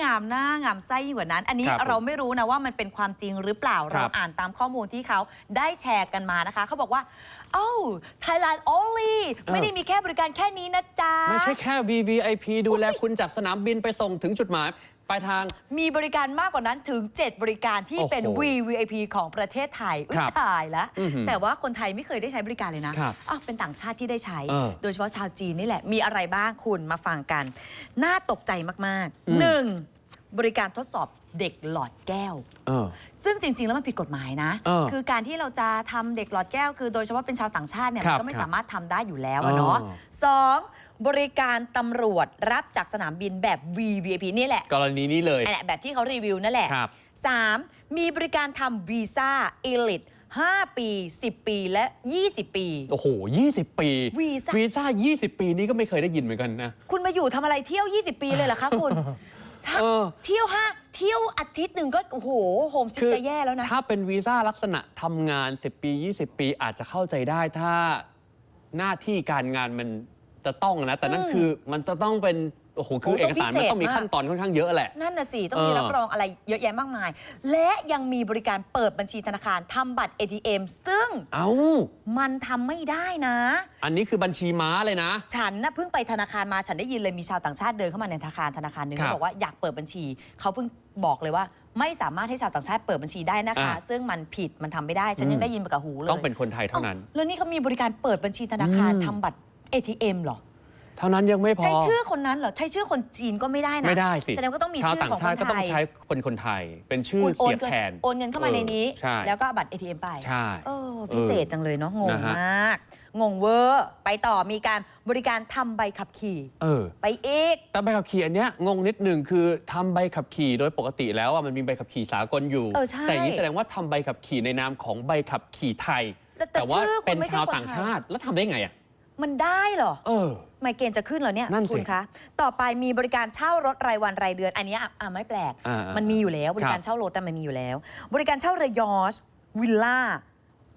งามหน้างามไส้ยิ่งกว่านั้น อันนี้ครับผมเราไม่รู้นะว่ามันเป็นความจริงหรือเปล่า ครัเราบอ่านตามข้อมูลที่เขาได้แชร์กันมานะคะ เขาบอกว่า เอ้า Thailand only ไม่ได้มีแค่บริการแค่นี้นะจ๊ะ ไม่ใช่แค่ VVIP ดูแลคุณจากสนามบินไปส่งถึงจุดหมายปลายทาง มีบริการมากกว่านั้นถึง 7 บริการที่โอ้โหเป็น VVIP ของประเทศไทยอุ๊ยครับตายแล้ว อื้อหือแต่ว่าคนไทยไม่เคยได้ใช้บริการเลยนะครับอ้าวเป็นต่างชาติที่ได้ใช้ เออโดยเฉพาะชาวจีนนี่แหละ มีอะไรบ้างคุณมาฟังกัน น่าตกใจมากอืม ๆหนึ่งบริการทดสอบเด็กหลอดแก้ว เออ ซึ่งจริง ๆ แล้วมันผิดกฎหมายนะ เออคือการที่เราจะทำเด็กหลอดแก้ว คือโดยเฉพาะเป็นชาวต่างชาติเนี่ยครัมันบก็ไม่ครับสามารถทำได้อยู่แล้วอะเนาะเออ สอง บริการตำรวจรับจากสนามบินแบบ VVIP นี่แหละกรณีนี้เลยอันแหละแบบที่เขารีวิวนั่นแหละ ครับ 3. มีบริการทำวีซ่าเอลิท5 ปี 10 ปีและ 20 ปี โอ้โห 20 ปี วีซ่า วีซ่า 20 ปีนี้ก็ไม่เคยได้ยินเหมือนกันนะ คุณมาอยู่ทำอะไรเที่ยว 20 ปีเลยเหรอคะคุณ เออ เที่ยวห้าเที่ยวอาทิตย์หนึ่งก็ โอ้โหโฮมซิกจะแย่แล้วนะ ถ้าเป็นวีซ่าลักษณะทำงาน 10 ปี 20 ปีอาจจะเข้าใจได้ถ้าหน้าที่การงานมัน จะต้องนะ แต่นั่นอืมคือมันจะต้องเป็นโอ้โหคือโอ้เอกสารมันต้องพิเศษต้องมีมาก ขั้นตอนค่อนข้างเยอะแหละ นั่นน่ะสิ ต้องมีเออ รับรองอะไรเยอะแยะมากมาย และยังมีบริการเปิดบัญชีธนาคารทำบัตร ATM ซึ่งเอ้า มันทำไม่ได้นะ อันนี้คือบัญชีม้าเลยนะ ฉันนะเพิ่งไปธนาคารมาฉันได้ยินเลยมีชาวต่างชาติเดินเข้ามาในธนาคารธนาคารหนึ่งครับเขาบอกว่าอยากเปิดบัญชี เขาเพิ่งบอกเลยว่า ไม่สามารถให้ชาวต่างชาติเปิดบัญชีได้นะคะ อ่า ซึ่งมันผิดมันทำไม่ได้ ฉันยังอืมได้ยินมากับหูเลยต้องเป็นคนไทยเท่านั้น อ้แล้วนี่เขามีบริการเปิดบัญชีธนาคารอืม ทำบัตร ATM เหรอ เท่านั้นยังไม่พอ ใช้ชื่อคนนั้นเหรอ ใช้ชื่อคนจีนก็ไม่ได้นะไม่ได้สิแสดงว่าต้องมีชาวชื่อต่างของชาคตินก็ต้อไทงยใช้เป็นคนไทย เป็นชื่อคุณโอนเสียบเงินแทนโอนเงินเข้ามาในนี้ ใช่แล้วก็เอาบัตร ATM ไป ใช่ เออพิเศษจังเลยเนาะงงนะฮะ มาก งงเวอร์ ไปต่อมีการบริการทำใบขับขี่ เออ ไปอีก แต่ใบขับขี่อันเนี้ยงงนิดหนึ่งคือทำใบขับขี่โดยปกติแล้วอะมันมีใบขับขี่สากลอยู่ เออใช่ แต่อย่างนี้แสดงว่าทำใบขับขี่ในนามของใบขับขี่ไทย แต่แต่ว่าชื่อคุณเป็นไม่ใช่ชาวคนต่างไทยชาติแล้วทำได้ไงอะ มันได้เหรอ เออ ไมเกรนจะขึ้นเหรอเนี่ยนั่นสิคุณคะ ต่อไปมีบริการเช่ารถรายวันรายเดือน อันเนี้ยอะอะไม่แปลก อ่าๆมันมีอยู่แล้ว บริการครับเช่ารถแต่มันมีอยู่แล้ว บริการเช่าเรือยอชต์วิลล่า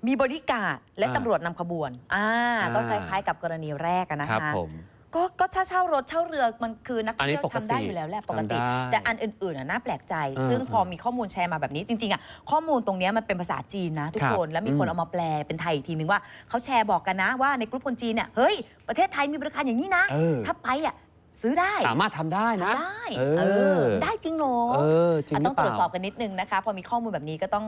มีบริการดและอ่าตำรวจนำขบวน อ่า ก็คอ่า ล้ายๆกับกรณีแรกอะนะครับคะผม ก็ก็เช่าเช่ารถเช่าเรือมันคือนักท่องเที่ยวอันนี้ปกติทำได้อยู่แล้วแหละปกติ ทำได้แต่อันอื่นๆอะน่าแปลกใจเออซึ่งเออพอมีข้อมูลแชร์มาแบบนี้จริงๆอะข้อมูลตรงเนี้ยมันเป็นภาษาจีนนะทุกครับคนแล้วมีคนอืม เอามาแปลเป็นไทยอีกทีนึงว่าเขาแชร์บอกกันนะว่าในกลุ่มคนจีนเนี่ยเฮ้ยประเทศไทยมีบริการอย่างนี้นะ เออถ้าไปอะซื้อได้สามารถทำได้นะ ได้เอเอออได้จริงเหรอ เออจริงอะหต้รือองเปตรวล่าจสอบกันนิดนึงนะคะ พอมีข้อมูลแบบนี้ก็ต้อง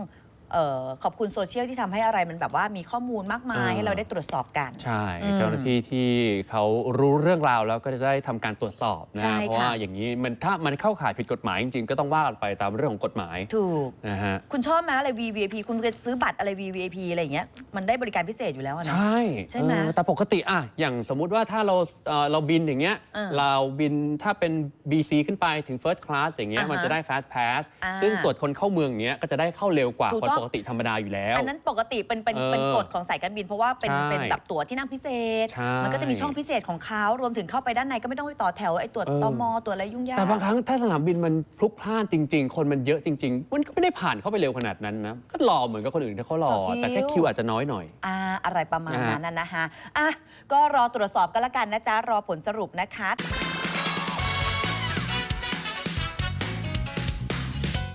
เออขอบคุณโซเชียลที่ทำให้อะไรมันแบบว่ามีข้อมูลมากมายเออให้เราได้ตรวจสอบกัน ใช่ อืมเจ้าหน้าที่ที่เขารู้เรื่องราวแล้วก็จะได้ทำการตรวจสอบนะใช่เพราะค่ะว่าอย่างนี้มันถ้ามันเข้าข่ายผิดกฎหมายจริงๆ ก็ต้องว่ากันไปตามเรื่องของกฎหมายถูก นะฮะคุณชอบไหมอะไร VVIP คุณเคยซื้อบัตรอะไร VVIP อะไรอย่างเงี้ยมันได้บริการพิเศษอยู่แล้วอะใชเนาะ่ใช่ไหมเออแต่ปกติอะอย่างสมมุติว่าถ้าเราเอ่อเราบินอย่างเงี้ยเออเราบินถ้าเป็น BC ขึ้นไปถึง First Class อย่างเงี้ยอ่าฮะมันจะได้ Fast Pass อ่า ซึ่งตรวจคนเข้าเมืองอย่างเงี้ยก็จะได้เข้าเร็วกว่าถูกคนต้องปกติธรรมดาอยู่แล้ว อันนั้นปกติเป็นเป็นเออเป็นกฎของสายการบิน เพราะว่าเป็นใช่เป็นแบบตั๋วที่นั่งพิเศษ ใช่ มันก็จะมีช่องพิเศษของเขารวมถึงเข้าไปด้านในก็ไม่ต้องไปต่อแถวไอ้ตรวจเออตมตรวจอะไรยุ่งยาก แต่บางครั้งถ้าสนามบินมันพลุกพล่านจริง ๆ คนมันเยอะจริง ๆ มันก็ไม่ได้ผ่านเข้าไปเร็วขนาดนั้นนะ ก็รอเหมือนกับคนอื่นที่เขารอ ต่อคิว แต่แค่คิวอาจจะน้อยหน่อย อ่าอะไรประมาณนะฮะ นั้นนะนะคะอะก็รอตรวจสอบกันละกันนะจ๊ะ รอผลสรุปนะคะ